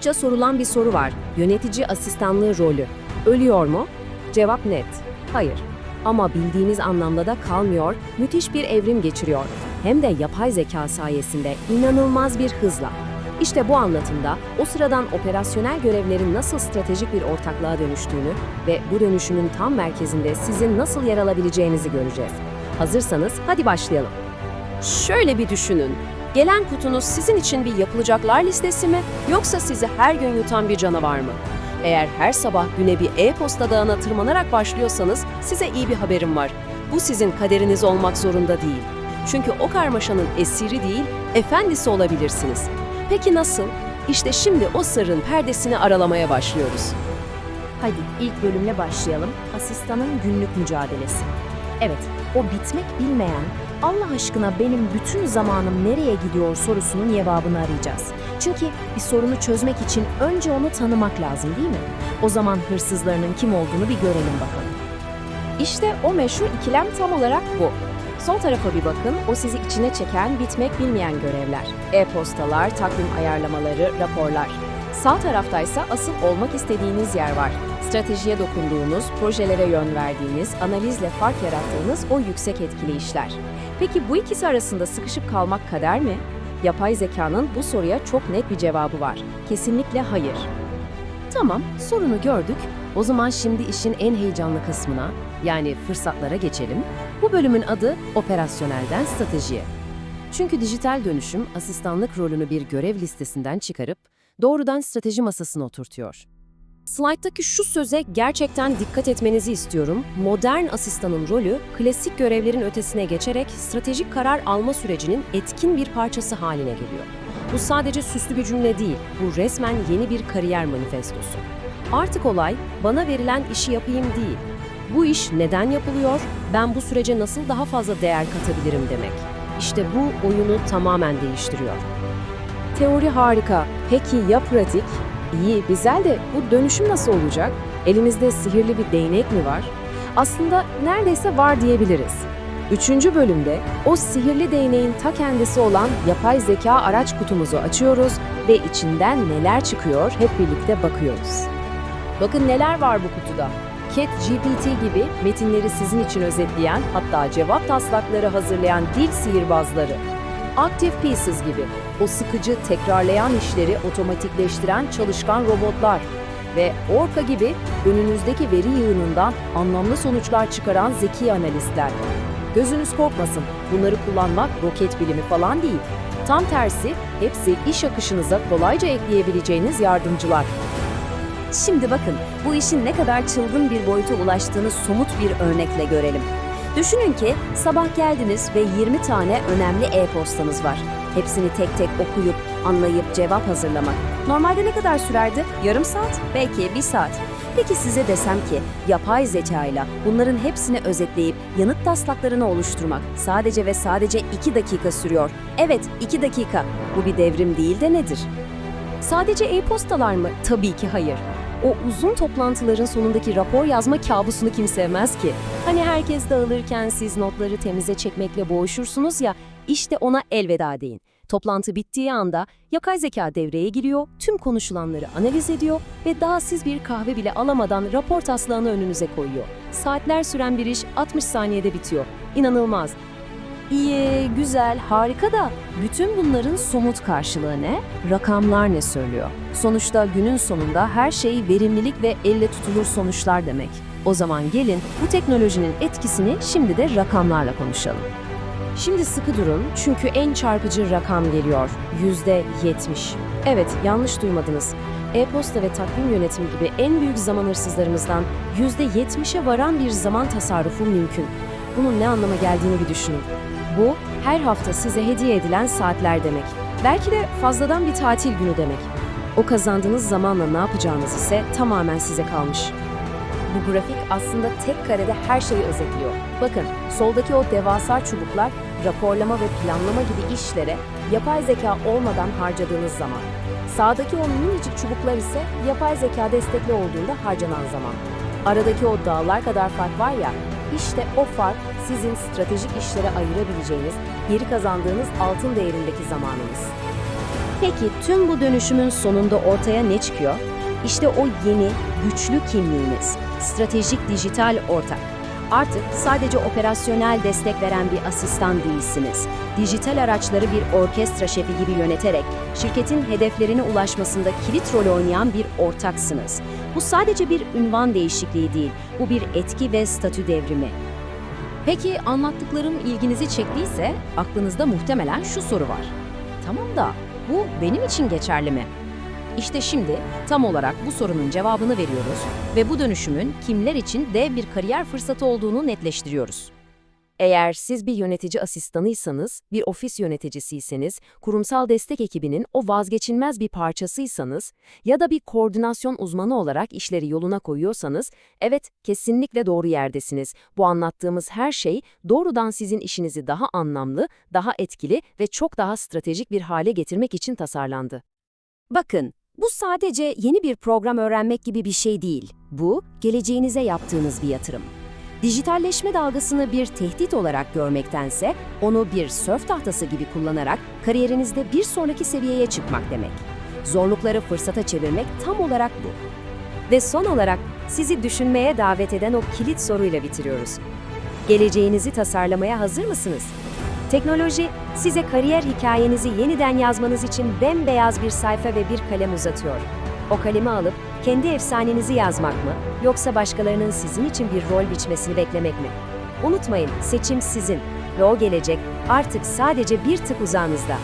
Sıkça sorulan bir soru var. Yönetici asistanlığı rolü. Ölüyor mu? Cevap net. Hayır. Ama bildiğiniz anlamda da kalmıyor, müthiş bir evrim geçiriyor. Hem de yapay zeka sayesinde inanılmaz bir hızla. İşte bu anlatımda o sıradan operasyonel görevlerin nasıl stratejik bir ortaklığa dönüştüğünü ve bu dönüşümün tam merkezinde sizin nasıl yer alabileceğinizi göreceğiz. Hazırsanız hadi başlayalım. Şöyle bir düşünün. Gelen kutunuz sizin için bir yapılacaklar listesi mi yoksa sizi her gün yutan bir canavar mı? Eğer her sabah güne bir e-posta dağına tırmanarak başlıyorsanız size iyi bir haberim var. Bu sizin kaderiniz olmak zorunda değil. Çünkü o karmaşanın esiri değil, efendisi olabilirsiniz. Peki nasıl? İşte şimdi o sırrın perdesini aralamaya başlıyoruz. Hadi ilk bölümle başlayalım. Asistanın günlük mücadelesi. Evet, o bitmek bilmeyen, Allah aşkına benim bütün zamanım nereye gidiyor sorusunun cevabını arayacağız. Çünkü bir sorunu çözmek için önce onu tanımak lazım değil mi? O zaman hırsızlarının kim olduğunu bir görelim bakalım. İşte o meşhur ikilem tam olarak bu. Sol tarafa bir bakın, o sizi içine çeken, bitmek bilmeyen görevler. E-postalar, takvim ayarlamaları, raporlar. Sağ taraftaysa asıl olmak istediğiniz yer var. Stratejiye dokunduğunuz, projelere yön verdiğiniz, analizle fark yarattığınız o yüksek etkili işler. Peki bu ikisi arasında sıkışıp kalmak kader mi? Yapay zekanın bu soruya çok net bir cevabı var. Kesinlikle hayır. Tamam, sorunu gördük. O zaman şimdi işin en heyecanlı kısmına, yani fırsatlara geçelim. Bu bölümün adı operasyonelden stratejiye. Çünkü dijital dönüşüm asistanlık rolünü bir görev listesinden çıkarıp doğrudan strateji masasına oturtuyor. Slide'daki şu söze gerçekten dikkat etmenizi istiyorum. Modern asistanın rolü klasik görevlerin ötesine geçerek stratejik karar alma sürecinin etkin bir parçası haline geliyor. Bu sadece süslü bir cümle değil, bu resmen yeni bir kariyer manifestosu. Artık olay bana verilen işi yapayım değil. Bu iş neden yapılıyor? Ben bu sürece nasıl daha fazla değer katabilirim demek. İşte bu oyunu tamamen değiştiriyor. Teori harika. Peki ya pratik? İyi, güzel de bu dönüşüm nasıl olacak? Elimizde sihirli bir değnek mi var? Aslında neredeyse var diyebiliriz. Üçüncü bölümde o sihirli değneğin ta kendisi olan yapay zeka araç kutumuzu açıyoruz ve içinden neler çıkıyor hep birlikte bakıyoruz. Bakın neler var bu kutuda. Cat GPT gibi metinleri sizin için özetleyen hatta cevap taslakları hazırlayan dil sihirbazları. Active Pieces gibi o sıkıcı tekrarlayan işleri otomatikleştiren çalışkan robotlar ve Orca gibi önünüzdeki veri yığınından anlamlı sonuçlar çıkaran zeki analistler. Gözünüz korkmasın, bunları kullanmak roket bilimi falan değil. Tam tersi, hepsi iş akışınıza kolayca ekleyebileceğiniz yardımcılar. Şimdi bakın, bu işin ne kadar çılgın bir boyuta ulaştığını somut bir örnekle görelim. Düşünün ki sabah geldiniz ve 20 tane önemli e-postanız var. Hepsini tek tek okuyup, anlayıp cevap hazırlamak. Normalde ne kadar sürerdi? Yarım saat? Belki bir saat. Peki size desem ki yapay zekayla bunların hepsini özetleyip yanıt taslaklarını oluşturmak sadece ve sadece 2 dakika sürüyor. Evet 2 dakika. Bu bir devrim değil de nedir? Sadece e-postalar mı? Tabii ki hayır. O uzun toplantıların sonundaki rapor yazma kabusunu kim sevmez ki? Hani herkes dağılırken siz notları temize çekmekle boğuşursunuz ya, işte ona elveda deyin. Toplantı bittiği anda yapay zeka devreye giriyor, tüm konuşulanları analiz ediyor ve daha siz bir kahve bile alamadan rapor taslağını önünüze koyuyor. Saatler süren bir iş 60 saniyede bitiyor. İnanılmaz. İyi, güzel, harika da bütün bunların somut karşılığı ne? Rakamlar ne söylüyor? Sonuçta günün sonunda her şey verimlilik ve elle tutulur sonuçlar demek. O zaman gelin bu teknolojinin etkisini şimdi de rakamlarla konuşalım. Şimdi sıkı durun çünkü en çarpıcı rakam geliyor. Yüzde yetmiş. Evet, yanlış duymadınız. E-posta ve takvim yönetimi gibi en büyük zaman hırsızlarımızdan yüzde yetmişe varan bir zaman tasarrufu mümkün. Bunun ne anlama geldiğini bir düşünün. Bu, her hafta size hediye edilen saatler demek. Belki de fazladan bir tatil günü demek. O kazandığınız zamanla ne yapacağınız ise tamamen size kalmış. Bu grafik aslında tek karede her şeyi özetliyor. Bakın, soldaki o devasa çubuklar raporlama ve planlama gibi işlere yapay zeka olmadan harcadığınız zaman. Sağdaki o minicik çubuklar ise yapay zeka destekli olduğunda harcanan zaman. Aradaki o dağlar kadar fark var ya, işte o fark sizin stratejik işlere ayırabileceğiniz, geri kazandığınız altın değerindeki zamanınız. Peki tüm bu dönüşümün sonunda ortaya ne çıkıyor? İşte o yeni, güçlü kimliğiniz. Stratejik dijital ortak. Artık sadece operasyonel destek veren bir asistan değilsiniz. Dijital araçları bir orkestra şefi gibi yöneterek şirketin hedeflerine ulaşmasında kilit rol oynayan bir ortaksınız. Bu sadece bir ünvan değişikliği değil, bu bir etki ve statü devrimi. Peki anlattıklarım ilginizi çektiyse aklınızda muhtemelen şu soru var. Tamam da bu benim için geçerli mi? İşte şimdi tam olarak bu sorunun cevabını veriyoruz ve bu dönüşümün kimler için dev bir kariyer fırsatı olduğunu netleştiriyoruz. Eğer siz bir yönetici asistanıysanız, bir ofis yöneticisiyseniz, kurumsal destek ekibinin o vazgeçilmez bir parçasıysanız ya da bir koordinasyon uzmanı olarak işleri yoluna koyuyorsanız, evet kesinlikle doğru yerdesiniz. Bu anlattığımız her şey doğrudan sizin işinizi daha anlamlı, daha etkili ve çok daha stratejik bir hale getirmek için tasarlandı. Bakın, bu sadece yeni bir program öğrenmek gibi bir şey değil. Bu, geleceğinize yaptığınız bir yatırım. Dijitalleşme dalgasını bir tehdit olarak görmektense, onu bir sörf tahtası gibi kullanarak kariyerinizde bir sonraki seviyeye çıkmak demek. Zorlukları fırsata çevirmek tam olarak bu. Ve son olarak sizi düşünmeye davet eden o kilit soruyla bitiriyoruz. Geleceğinizi tasarlamaya hazır mısınız? Teknoloji size kariyer hikayenizi yeniden yazmanız için bembeyaz bir sayfa ve bir kalem uzatıyor. O kalemi alıp kendi efsanenizi yazmak mı yoksa başkalarının sizin için bir rol biçmesini beklemek mi? Unutmayın, seçim sizin ve o gelecek artık sadece bir tık uzağınızda.